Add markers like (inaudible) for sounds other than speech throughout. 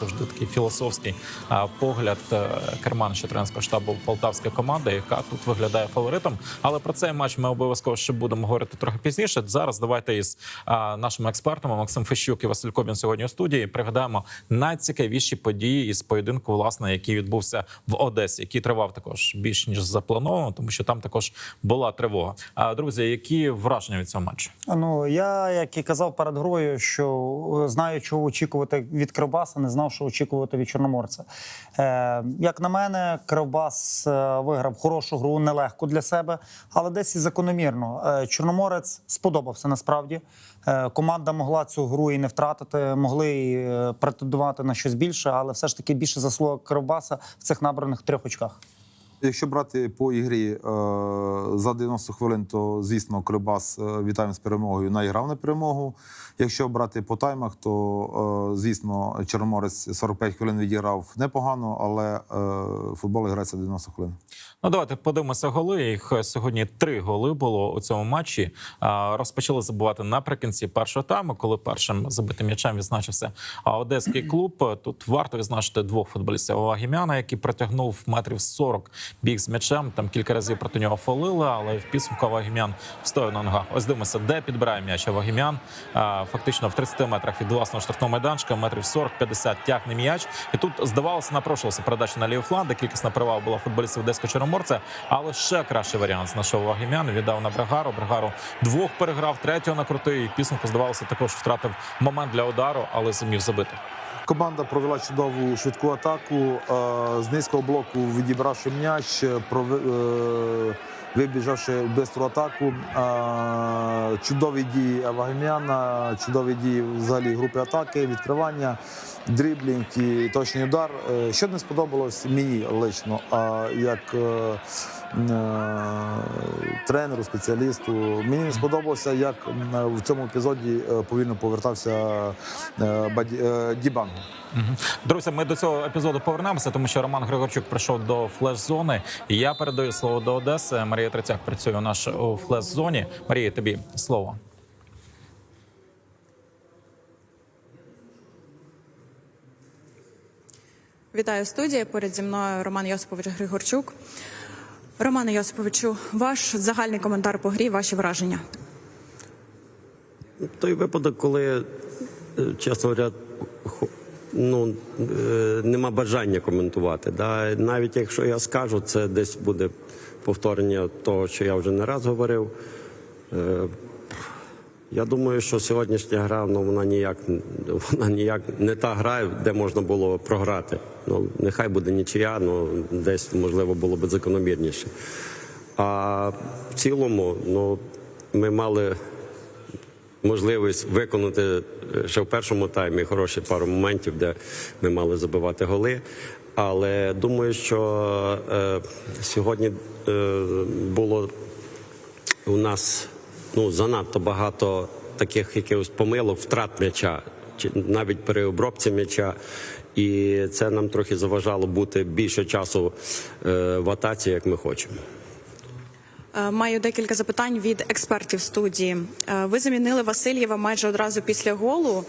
Завжди такий філософський погляд е, тренерського штабу полтавської команди, яка тут виглядає фаворитом. Але про цей матч ми обов'язково ще будемо говорити трохи пізніше. Зараз давайте із нашими експертами Максим Фещук і Василь Кобін сьогодні у студії пригадаємо найцікавіші події із поєдинку, власне, який відбувся в Одесі, який тривав також більш ніж заплановано, тому що там також була тривога. А друзі, які враження від цього матчу? Ну я як і казав перед грою, що е, знаю, чого очікувати від Кривбаса, не знав, що очікувати від Чорноморця. Е, як на мене, Кривбас е, виграв хорошу гру, нелегку для себе, але десь і закономірно. Е, Чорноморець сподобався насправді. Е, команда могла цю гру і не втратити, могли і претендувати на щось більше, але все ж таки більше заслуга Кривбаса в цих набраних трьох очках. Якщо брати по ігрі е, за 90 хвилин, то звісно Кривбас е, вітаємо з перемогою. Наіграв на перемогу. Якщо брати по таймах, то е, звісно Чорноморець 45 хвилин відіграв непогано, але футбол грається 90 хвилин. Ну, давайте подивимося голи. Їх е, сьогодні три голи було у цьому матчі. Розпочали забувати наприкінці першого тайму, коли першим забитим м'ячем відзначився одеський клуб. Тут варто відзначити двох футболістів Авагімяна, який протягнув метрів 40 біг з м'ячем. Там кілька разів проти нього фолили, але в підсумку Авагімян встояв на ногах. Ось дивимося, де підбирає м'яч Авагімян. Фактично в 30 метрах від власного штрафного майданчика, метрів 40-50 тягне м'яч. І тут здавалося, напрошувалася передача на лівий фланг, де кількісна перевага була футболістів Одеського Чорноморця. Але ще кращий варіант знайшов Вагімян. Віддав на Брегару. Брегару двох переграв, третього накрутив. І підсумку здавалося, також втратив момент для удару, але зумів забити. Команда провела чудову швидку атаку. е, З низького блоку відібравши м'яч, прови- е, вибіжавши в бистру атаку. Чудові дії Авагімяна, чудові дії взагалі групи атаки, відкривання, дріблінг і точний удар. Е, Що не сподобалось мені лично, а як е, е, тренеру, спеціалісту. Мені не сподобалося, як в цьому епізоді повільно повертався Дібанго. Друзі, ми до цього епізоду повернемося, тому що Роман Григорчук прийшов до флеш-зони. Я передаю слово до Одеси. Марія Трицяк працює у нас у флеш-зоні. Марія, тобі слово. Вітаю студія. Поряд зі мною Роман Йосипович Григорчук. Романе Йосиповичу, ваш загальний коментар по грі, ваші враження. Той випадок, коли, е, чесно говоря, ну, е, нема бажання коментувати. Да? Навіть якщо я скажу, це десь буде повторення того, що я вже не раз говорив. Е, Я думаю, що сьогоднішня гра ну, вона ніяк вона ніяк не та гра, де можна було програти. Ну нехай буде нічия, ну десь можливо було б закономірніше. А в цілому, ну ми мали можливість виконати е, ще в першому таймі хороші пару моментів, де ми мали забивати голи. Але думаю, що е, сьогодні е, було у нас ну занадто багато таких якихось помилок, втрат м'яча, чи навіть при обробці м'яча. І це нам трохи заважало бути більше часу е, в атаці, як ми хочемо. Е, Маю декілька запитань від експертів студії. Е, Ви замінили Васильєва майже одразу після голу.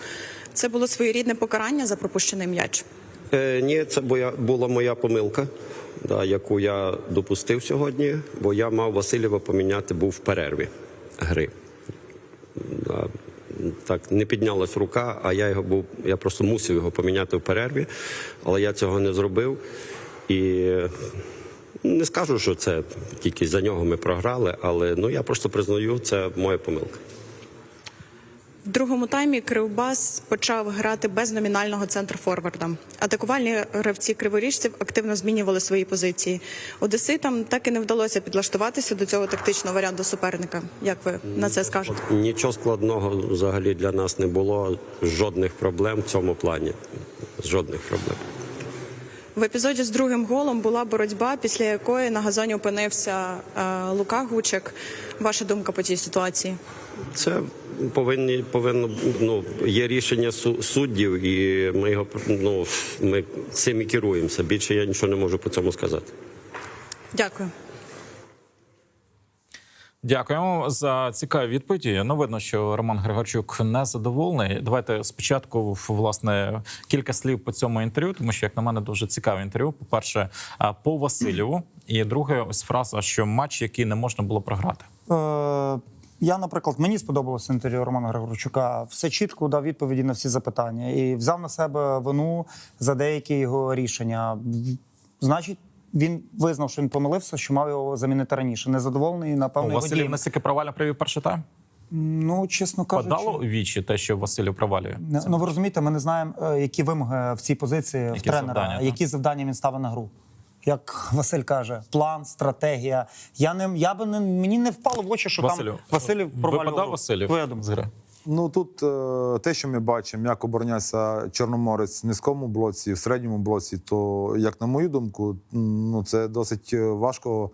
Це було своєрідне покарання за пропущений м'яч. Е, ні, це була моя помилка, яку я допустив сьогодні, бо я мав Васильєва поміняти був в перерві гри. Так, не піднялась рука, а я його був, я просто мусив його поміняти в перерві, але я цього не зробив. І е, не скажу, що це тільки за нього ми програли, але ну я просто признаю, це моя помилка. В другому таймі Кривбас почав грати без номінального центру форварда. Атакувальні гравці криворіжців активно змінювали свої позиції. Одеситам так і не вдалося підлаштуватися до цього тактичного варіанту суперника. Як ви на це скажете? Нічого складного взагалі для нас не було. Жодних проблем в цьому плані. Жодних проблем. В епізоді з другим голом була боротьба, після якої на газоні опинився е, Лука Гучик. Ваша думка по цій ситуації? Це повинні повинно ну є рішення су- суддів, і ми його ну ми цим і керуємося. Більше я нічого не можу по цьому сказати. Дякую. Дякуємо за цікаві відповіді. Ну, видно, що Роман Григорчук не задоволений. Давайте спочатку власне кілька слів по цьому інтерв'ю, тому що, як на мене, дуже цікаве інтерв'ю. По перше, по Васильєву, і друге, ось фраза, що матч, який не можна було програти. Я, наприклад, мені сподобалося інтерв'ю Романа Григорчука. Все чітко дав відповіді на всі запитання і взяв на себе вину за деякі його рішення. Значить, він визнав, що він помилився, що мав його замінити раніше. Незадоволений, напевно, його Василів настільки провально провів перший тайм. Ну, чесно кажучи, Подало у вічі те, що Василів провалює. Не- Ну ви розумієте, ми не знаємо, е, які вимоги в цій позиції в тренера, завдання, які завдання він ставить на гру. Як Василь каже, план, стратегія. Я не я би не мені не впало в очі, що Василю, там Василів провалював. Василів Твоя думка? Ну тут е, те, що ми бачимо, як обороняється Чорноморець в низькому блоці, в середньому блоці, то, як на мою думку, ну це досить е, важко.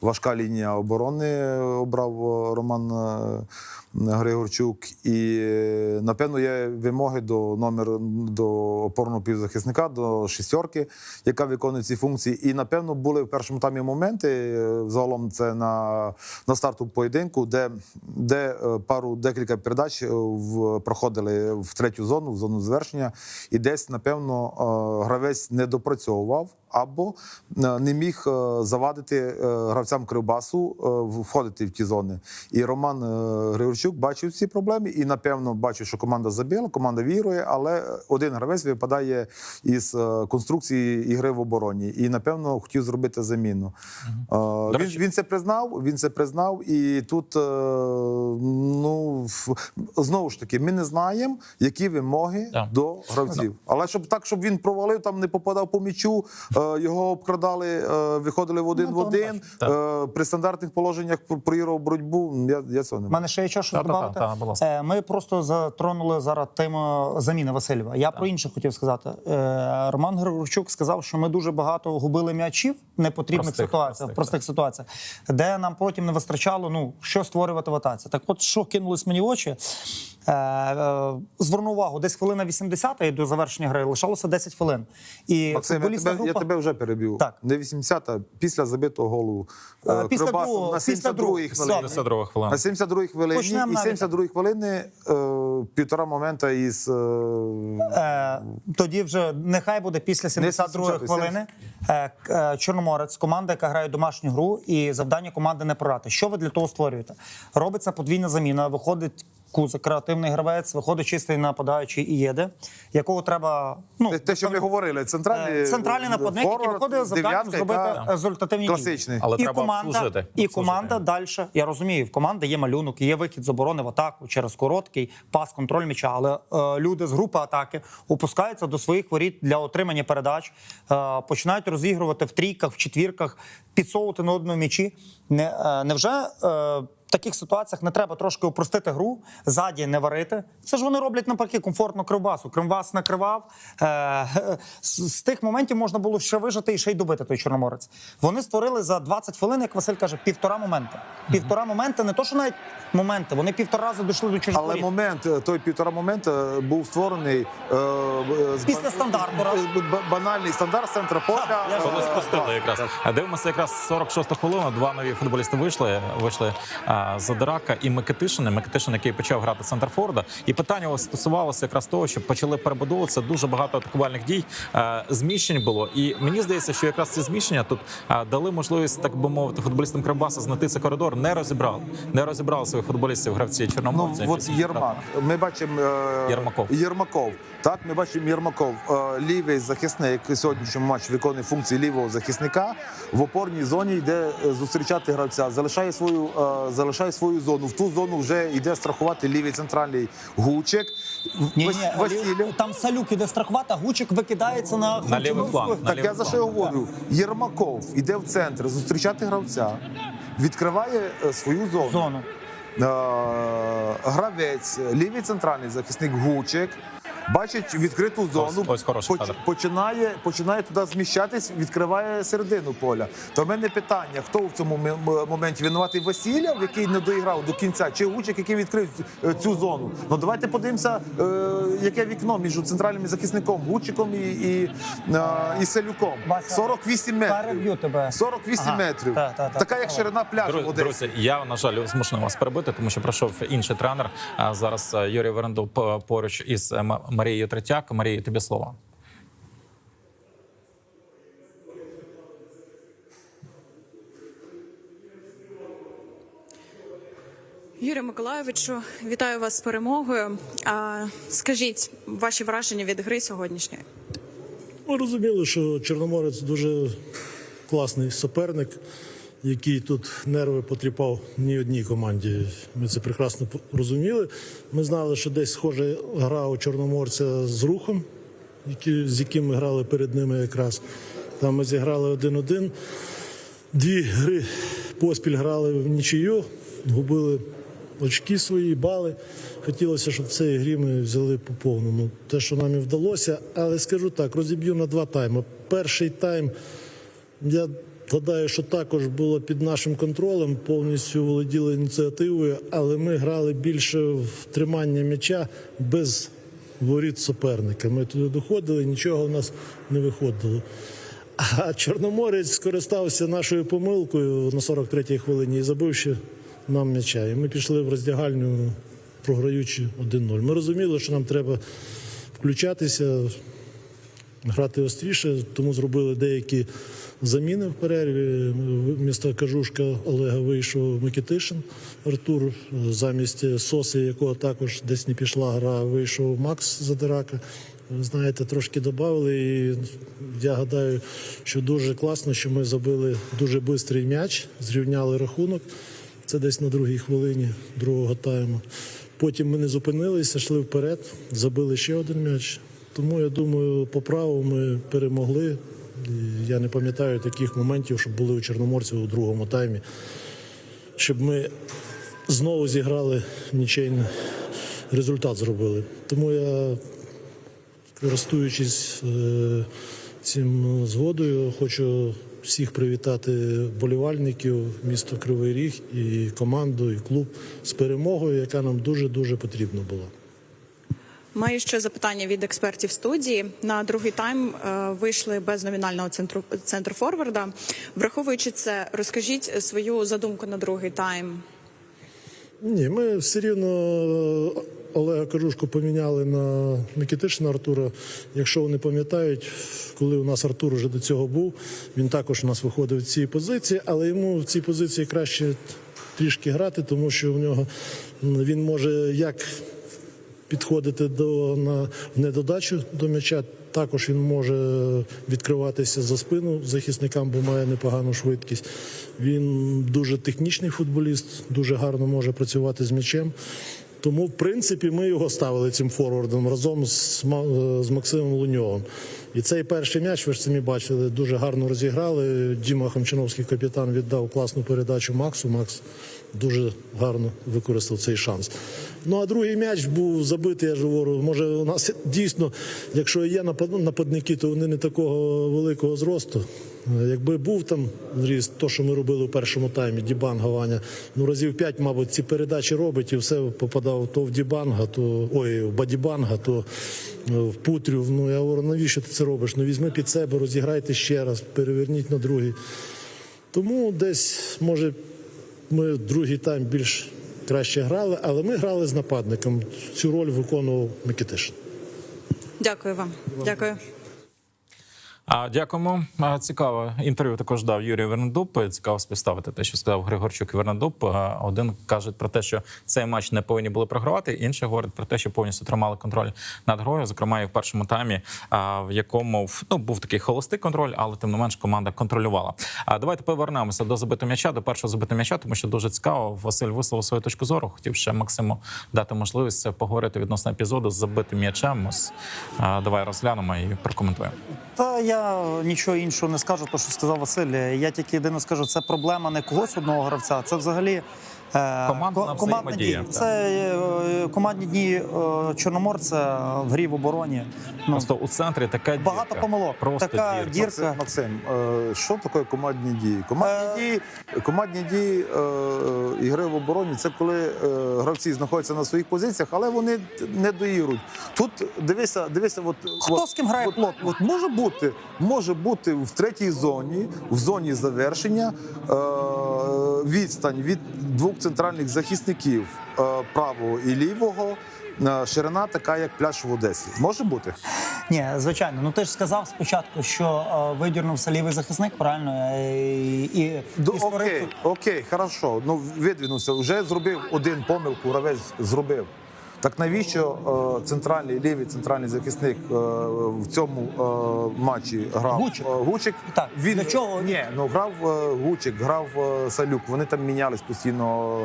Важка лінія оборони обрав е, Роман е, Григорчук. І е, напевно є вимоги до номер до опорного півзахисника, до шістерки, яка виконує ці функції. І напевно були в першому таймі моменти. е, Загалом це на, на старту поєдинку, де, де е, пару декілька передач е, в, проходили в третю зону, в зону звершення, і десь, напевно, е, гравець не допрацьовував або е, не міг е, завадити е, гравцям Кривбасу е, входити в ті зони. І Роман е, Григорчук бачив ці проблеми, і напевно бачив, що команда забила, команда вірує, але один гравець випадає із е, конструкції ігри в обороні. І напевно хотів зробити заміну. Е, Він, він це признав. Він це признав, і тут е, ну знову ж таки, ми не знаємо, які вимоги Так. до гравців. Але щоб так, щоб він провалив, там не попадав по м'ячу, е, його обкрадали, е, виходили в один Ну, в один. Е, При стандартних положеннях про- проіграв боротьбу. Я, я цього не У мене ще є що що Та-та-та, додати. та, ласка. Е, Ми просто затронули зараз тему заміни Васильєва. Я про інше хотів сказати. Е, Роман Григорчук сказав, що ми дуже багато губили м'ячів в непотрібних Простих, ситуаціях, простих, в простих ситуаціях, де нам потім не вистачало, ну що створювати в атаці. Так, от що кинулось мені в очі. Е, е, зверну увагу, десь хвилина 80 і до завершення гри лишалося 10 хвилин. І Максим, я тебе, я тебе вже перебив. Так. Не 80-та, після забитого голу Е, після Кривбасом другого- на 72-й другого. хвилині. 52 хвилина. На 72-й хвилині Почнемо і 72-й хвилини е, півтора момента із е, Е, тоді вже нехай буде після 72 70-ї, хвилини. Е, е, Чорноморець, команда, яка грає домашню гру, і завдання команди не програти. Що ви для того створюєте? Робиться подвійна заміна. Виходить Кузик, креативний гравець, виходить чистий нападаючий і їде, якого треба ну те, те, що ми говорили, центральний, е, центральний нападник, який виходить з завданням зробити результативні класичний. дії. Але і треба команда, обслужити, і обслужити. команда далі. Я розумію, в команди є малюнок, є вихід з оборони в атаку через короткий пас, контроль м'яча. Але е, люди з групи атаки опускаються до своїх воріт для отримання передач, е, починають розігрувати в трійках, в четвірках, підсовувати на одному м'ячі. Не, е, невже е, таких ситуаціях не треба трошки упростити гру, ззаді не варити. Це ж вони роблять навпаки комфортно Кривбасу. Кривбас накривав. Е, (laughs) з, з тих моментів можна було ще вижити і ще й добити той Чорноморець. Вони створили за 20 хвилин, як Василь каже, півтора моменти. Півтора моменти, не то, що навіть моменти, вони півтора рази дійшли до чужих Але момент, е, той півтора момента був створений е, е, з Після стандарту, раз. е, банальний стандарт з центра поля. Е, Коли спустили якраз. дивимося якраз 46 хвилину. Два нові футболісти вийшли. Вийшли а, Задирака і Микитишин. Микитишин, який почав грати центр Форда. І питання ось стосувалося якраз того, що почали перебудовуватися дуже багато атакувальних дій. Зміщень було. І мені здається, що якраз ці зміщення тут дали можливість, так би мовити, футболістам Кривбаса знайти цей коридор. Не розібрали. Не розібрали своїх футболістів гравці Ну, от Єрмак. Ми бачимо е, Єрмаков. Єрмаков. Так, ми бачимо Єрмаков. Е, лівий захисник який сьогоднішньому матчі виконує функції лівого захисника в опорній зоні йде е, зустрічати гравця, залишає свою, е, залишає свою зону. В ту зону вже йде страхувати лівий центральний гучик. Ні, Вас- ні, Василів. там салюк іде страхувати, а гучик викидається на, На лівий фланг. На Так лівий я за що говорю? Єрмаков іде в центр зустрічати гравця, відкриває е, свою зону. зону. Е, гравець, лівий центральний захисник Гучик бачить відкриту зону, ось хороший поч- починає, починає туди зміщатись, відкриває середину поля. То в мене питання: хто в цьому моменті винуватий Василя, який не доіграв до кінця, чи Гучик, який відкрив е, цю зону? Ну давайте подивимося, е, яке вікно між центральним захисником Гучиком і, і, е, і Селюком. Вася, 48 метрів. тебе. 48 Ага, метрів. та, та, та. Така як ширина пляжу Друзі, друзі, я на жаль змушений вас перебити, тому що прийшов інший тренер. А зараз е, Юрій Верендов поруч із Марією Третяк. Марія, тобі слово. Юрію Миколайовичу, вітаю вас з перемогою. А, скажіть ваші враження від гри сьогоднішньої? Ми розуміли, що Чорноморець дуже класний суперник, який тут нерви потріпав ні одній команді. Ми це прекрасно розуміли. Ми знали, що десь схожа гра у Чорноморця з рухом, з яким ми грали перед ними якраз. Там ми зіграли один-один. Дві гри поспіль грали в нічию, губили очки свої, бали. Хотілося, щоб в цій грі ми взяли по повному. Те, що нам і вдалося, але скажу так, розіб'ю на два тайми. Перший тайм, я гадаю, що також було під нашим контролем, повністю володіли ініціативою, але ми грали більше в тримання м'яча без воріт суперника. Ми туди доходили, нічого в нас не виходило. А Чорноморець скористався нашою помилкою на 43-й хвилині і забив ще нам м'яча. І ми пішли в роздягальню, програючи 1-0. Ми розуміли, що нам треба включатися, грати остріше, тому зробили деякі заміни в перерві. Вмісто Кажушка Олега вийшов Микитишин Артур. Замість Соси, якого також десь не пішла гра, вийшов Макс Задирака. Знаєте, трошки додали. І я гадаю, що дуже класно, що ми забили дуже швидкий м'яч, зрівняли рахунок. Це десь на другій хвилині другого тайму. Потім ми не зупинилися, йшли вперед, забили ще один м'яч. Тому я думаю, по праву ми перемогли. Я не пам'ятаю таких моментів, щоб були у Чорноморців у другому таймі, щоб ми знову зіграли нічийний результат зробили. Тому я, користуючись е, цим згодою, хочу всіх привітати болівальників міста Кривий Ріг і команду, і клуб з перемогою, яка нам дуже дуже потрібна була. Маю ще запитання від експертів студії. На другий тайм е, вийшли без номінального центру центру форварда. Враховуючи це, розкажіть свою задумку на другий тайм. Ні, ми все рівно Олега Кажушку поміняли на Микитишина Артура. Якщо вони пам'ятають, коли у нас Артур вже до цього був, він також у нас виходив в цій позиції, але йому в цій позиції краще трішки грати, тому що в нього він може як підходити до на в недодачу до м'яча. Також він може відкриватися за спину захисникам, бо має непогану швидкість. Він дуже технічний футболіст, дуже гарно може працювати з м'ячем. Тому, в принципі, ми його ставили цим форвардом разом з, з Максимом Луньовим. І цей перший м'яч, ви ж самі бачили, дуже гарно розіграли. Діма Хамчиновський капітан віддав класну передачу Максу. Макс дуже гарно використав цей шанс. Ну а другий м'яч був забитий, я ж говорю. Може, у нас дійсно, якщо є нападники, то вони не такого великого зросту. Е, Якби був там зріст, то, що ми робили у першому таймі, Дібанга Ваня, ну разів п'ять, мабуть, ці передачі робить і все попадав то в Дібанга, то ой, в Бадібанга, то е, в Путрю. Ну я говорю, навіщо ти це робиш? Ну візьми під себе, розіграйте ще раз, переверніть на другий. Тому десь, може, ми другий тайм більш краще грали, але ми грали з нападником. Цю роль виконував Микитишин. Дякую вам. Дякую. Дякуємо. Цікаве інтерв'ю також дав Юрій Вернедуб. Цікаво співставити те, що сказав Григорчук і Вернедуб. А, Один каже про те, що цей матч не повинні були програвати. Інший говорить про те, що повністю тримали контроль над грою. Зокрема, і в першому таймі, в якому ну був такий холостий контроль, але тим не менш команда контролювала. А давайте повернемося до забитого м'яча, до першого забитого м'яча, тому що дуже цікаво. Василь висловив свою точку зору. Хотів ще Максиму дати можливість поговорити відносно епізоду з забитим м'ячем. Давай розглянемо і прокоментуємо. Та я нічого іншого не скажу, то що сказав Василь. Я тільки єдине скажу, це проблема не когось одного гравця. Це взагалі Командна ко- командні дії. Це е, командні дії е, Чорноморця в грі в обороні. Ну, Просто у центрі така Багато помилок. Просто Така дірка. дірка. Максим, Максим, е, що таке командні дії? Командні Е, дії, командні дії е, е, ігри в обороні це коли е, гравці знаходяться на своїх позиціях, але вони не доігрують. Тут дивися, дивися, от Хто от, з ким грає от, плотно? От може бути, може бути в третій зоні, в зоні завершення е, відстань від двох центральних захисників е, правого і лівого. е, Ширина така, як пляж в Одесі. Може бути? Ні, звичайно. Ну ти ж сказав спочатку, що е, видірнувся лівий захисник, правильно? І, і, До, і створив окей, окей, хорошо. Ну видвинувся. Вже зробив один помилку, гравець зробив. Так навіщо е, центральний лівий центральний захисник е, в цьому е, матчі грав Гучик. Гучик. Так, Він для чого? Ні, ну грав Гучик, грав Салюк. Вони там мінялись постійно.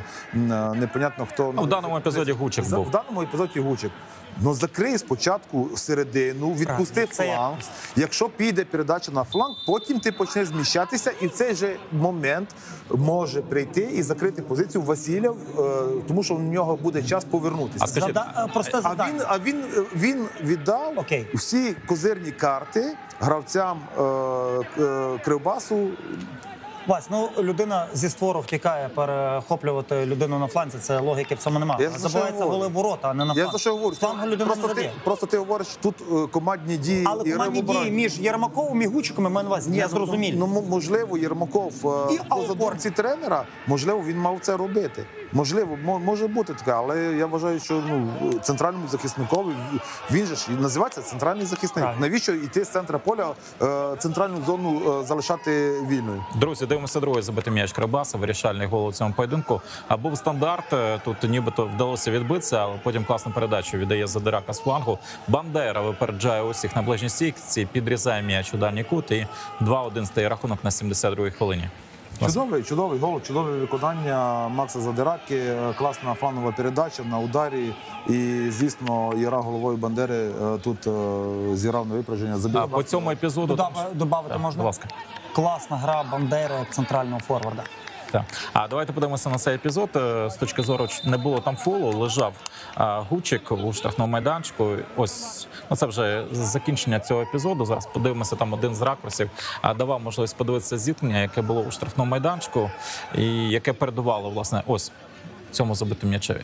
Непонятно хто Ну, в даному епізоді Гучик був. В даному епізоді Гучик. Ну закрий спочатку середину, відпусти Правильно, це фланг. Якщо піде передача на фланг, потім ти почнеш зміщатися, і в цей же момент може прийти і закрити позицію Василя, е, тому що в нього буде час повернутися. А скажіть, Зада- е, просте А завдання. він, а він, е, він віддав Окей. всі козирні карти гравцям е, е, Кривбасу. Вась, ну людина зі створу втікає перехоплювати людину на фланці. Це логіки в цьому немає. Забувається голи ворота, а не на Я за що говорю? Флангу людина не просто, ти, заб'є. просто ти говориш, тут е, командні дії Але і командні дії між Єрмаковим і Гучиком і мене вас не ну, зрозумілі. Ну, можливо, Єрмаков е, І по задумці тренера, можливо, він мав це робити. Можливо, мо- може бути таке, але я вважаю, що ну центральному захисникові він же ж називається центральний захисник. Правильно. Навіщо йти з центра поля е, центральну зону е, залишати вільною? Друзі, дивимося другий забитий м'яч Кривбаса, вирішальний гол у цьому поєдинку. А був стандарт. е, Тут нібито вдалося відбитися, але потім класну передачу віддає Задирака з флангу. Бандера випереджає усіх на ближній стійці, підрізає м'яч у дальній кут і 2-1 стає рахунок на 72-й хвилині. Чудовий, чудовий гол, чудове виконання Макса Задираки, е, класна фанова передача на ударі. І, звісно, Іра головою Бандери е, тут е, зіграв на випередження. Забіг А по цьому епізоду Додав- Добавити Так, можна? будь ласка. Класна гра Бандери як центрального форварда. Так. А давайте подивимося на цей епізод. Е, З точки зору не було там фолу, лежав Гучик у штрафному майданчику. Ось ну це вже закінчення цього епізоду. Зараз подивимося там один з ракурсів. А давав можливість подивитися зіткнення, яке було у штрафному майданчику, і яке передувало власне ось цьому забитому м'ячеві.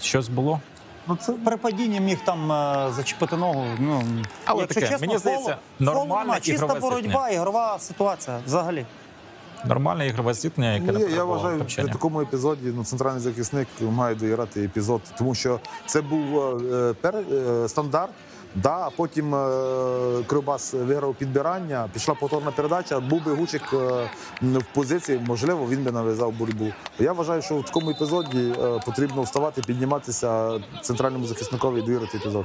Щось було. Ну це при падінні міг там е, зачепити ногу. Ну Але якщо таке, чесно, мені здається, фолу чиста боротьба, ігрова ситуація взагалі. Нормальне ігрове зіткнення, яке не я, я вважаю, в такому епізоді ну, центральний захисник має доіграти епізод, тому що це був е, пер, е, стандарт. Да, а потім е, Кривбас виграв підбирання, пішла повторна передача. Був би Гучик е, в позиції, можливо, він би нав'язав боротьбу. Я вважаю, що в такому епізоді е, потрібно вставати, підніматися центральному захисникові і доіграти епізод.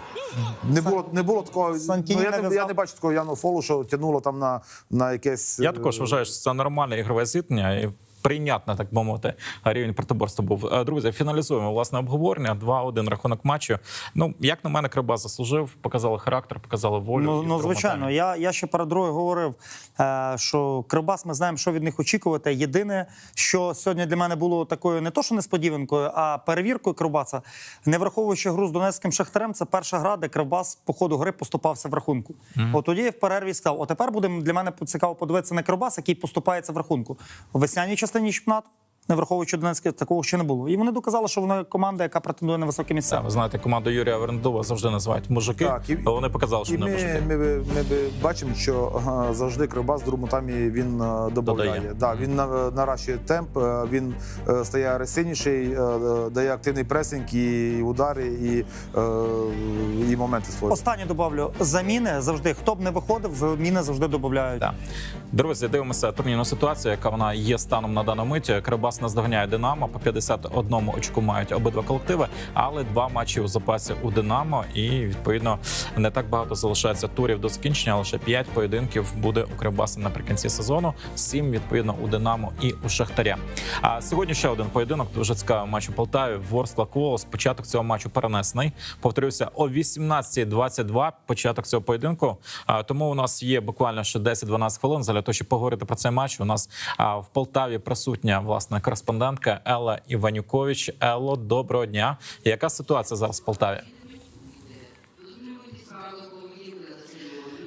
Не було, не було такого. Ну, я, не, я не бачу такого Яну Фолу, що тягнуло там на, на якесь. Я також вважаю, що це нормальне ігрове зіткнення і прийнятне, так би мовити, рівень протиборства був. Е, Друзі, фіналізуємо власне обговорення. 2-1 рахунок матчу. Ну як на мене, Криба заслужив, показали характер, показали волю. Ну, ну звичайно, я, я ще перед другою говорив, е, що Кривбас, ми знаємо, що від них очікувати. Єдине, що сьогодні для мене було такою не то, що несподіванкою, а перевіркою Кривбаса, не враховуючи гру з Донецьким шахтарем, це перша гра, де Кривбас по ходу гри поступався в рахунку. От тоді я в перерві сказав: от тепер буде для мене цікаво подивитися на Кривбас, який поступається в рахунку. У весняній частині чемпіонату, не враховуючи Донецьке, такого ще не було. І вони доказали, що вона команда, яка претендує на високі місця. Ви знаєте, команду Юрія Верндова завжди називають мужики, Так, і- але вони показали, що І вони ми, мужики. ми, ми, ми бачимо, що завжди Кривбас другому таймі він е, додає. Да, він на- наращує темп, е, він е, стає агресивніший, дає активний пресинг, і удари, і, і моменти свої. Останнє добавлю заміни завжди. Хто б не виходив, заміни завжди додають. Так. Друзі, дивимося турнірну ситуацію, яка вона є станом на дану мить. Кривбас наздоганяє Динамо. По 51 очку мають обидва колективи, але два матчі у запасі у Динамо. І відповідно не так багато залишається турів до закінчення. Лише 5 поєдинків буде у Кривбаса наприкінці сезону. 7 відповідно у Динамо і у Шахтаря. А сьогодні ще один поєдинок. Дуже цікавий матч у Полтаві. Ворскла Колос. Початок цього матчу перенесений. Повторюся, о 18.22 початок цього поєдинку. Тому у нас є буквально ще 10-12 хвилин для того, щоб поговорити про цей матч. У нас в Полтаві присутня власне кореспондентка Елла Іванюкович. Елло, доброго дня. Яка ситуація зараз в Полтаві?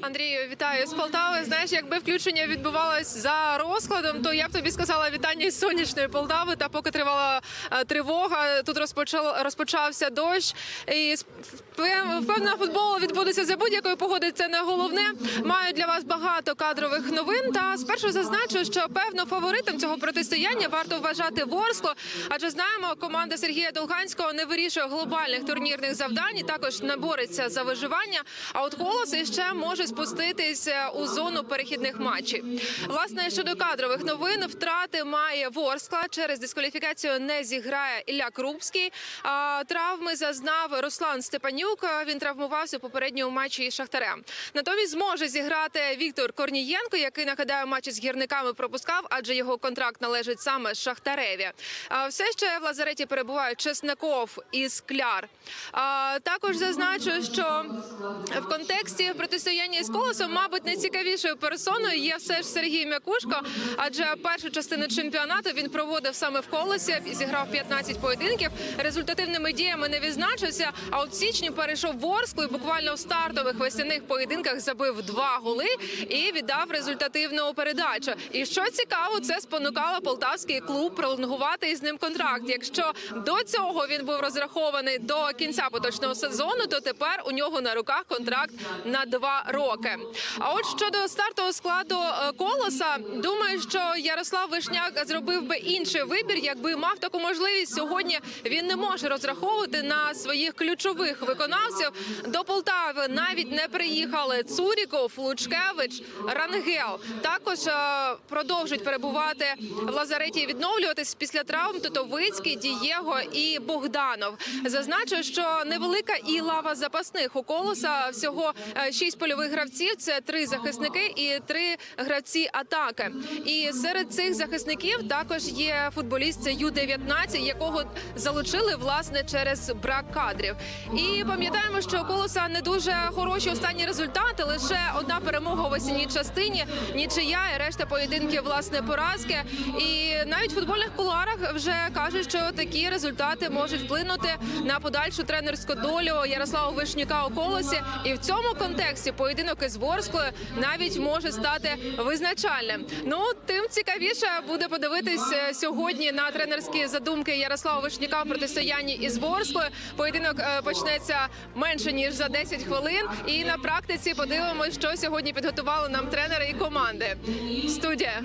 Андрію, вітаю з Полтави. Знаєш, якби включення відбувалось за розкладом, то я б тобі сказала вітання із сонячної Полтави. Та поки тривала е, тривога, тут розпочав розпочався дощ. І впевнена, футбол відбудеться за будь-якої погоди. Це не головне. Маю для вас багато кадрових новин. Та спершу зазначу, що певно фаворитом цього протистояння варто вважати Ворскло, адже знаємо, команда Сергія Долганського не вирішує глобальних турнірних завдань. і Також не бореться за виживання. А от колос іще може спуститися у зону перехідних матчів. Власне щодо кадрових новин, втрати має Ворскла через дискваліфікацію не зіграє Ілля Крупський. Травми зазнав Руслан Степанюк. Він травмувався у попередньому матчі із Шахтарем. Натомість зможе зіграти Віктор Корнієнко, який нагадаю матчі з гірниками пропускав, адже його контракт належить саме Шахтареві. Все ще в лазареті перебувають Чесноков і Скляр. Також зазначу, що в контексті протистояння з колосом, мабуть, найцікавішою персоною є все ж Сергій Мякушко, адже першу частину чемпіонату він проводив саме в колосі, зіграв 15 поєдинків. Результативними діями не відзначився. А от січні перейшов в Орсклу і буквально в стартових весняних поєдинках забив два голи і віддав результативну передачу. І що цікаво, це спонукало полтавський клуб пролонгувати із ним контракт. Якщо до цього він був розрахований до кінця поточного сезону, то тепер у нього на руках контракт на два роки. А от щодо стартового складу е, колоса, думаю, що Ярослав Вишняк зробив би інший вибір, якби мав таку можливість. Сьогодні він не може розраховувати на своїх ключових виконавців. До Полтави навіть не приїхали Цуріков, Лучкевич, Рангел. Також е, продовжують перебувати в лазареті відновлюватись після травм Тотовицький, Дієго і Богданов. Зазначу, що невелика і лава запасних у колоса всього е, шість польових гравців. Це три захисники і три гравці атаки. І серед цих захисників також є футболіст Ю-19, якого залучили власне через брак кадрів. І пам'ятаємо, що колоса не дуже хороші останні результати. Лише одна перемога в осінній частині, нічия і решта поєдинків власне поразки. І навіть в футбольних кулуарах вже кажуть, що такі результати можуть вплинути на подальшу тренерську долю Ярослава Вишняка у колосі. І в цьому контексті поєдинок із Ворсклою навіть може стати визначальним. Ну тим цікавіше буде подивитись е, сьогодні на тренерські задумки Ярослава Вишняка в протистоянні із Ворсклою. Поєдинок е, почнеться менше ніж за 10 хвилин. І на практиці подивимось, що сьогодні підготували нам тренери і команди. Студія.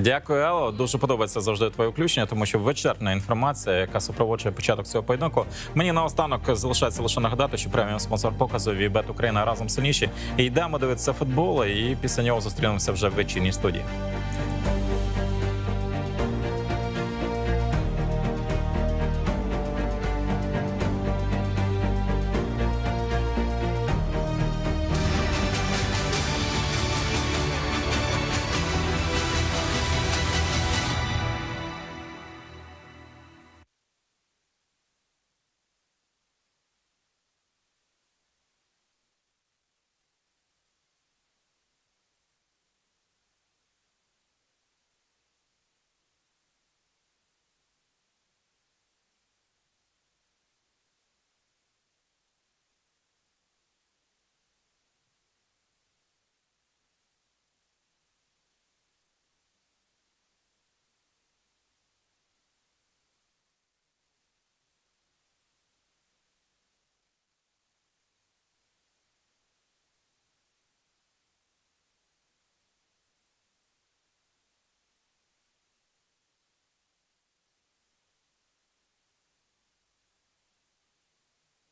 Дякую, Ело. Дуже подобається завжди твоє включення, тому що вичерпна інформація, яка супроводжує початок цього поєдинку. Мені наостанок залишається лише нагадати, що преміум спонсор показу Вібет Україна разом сильніші. І йдемо дивитися футбол. І після нього зустрінемося вже в вечірній студії.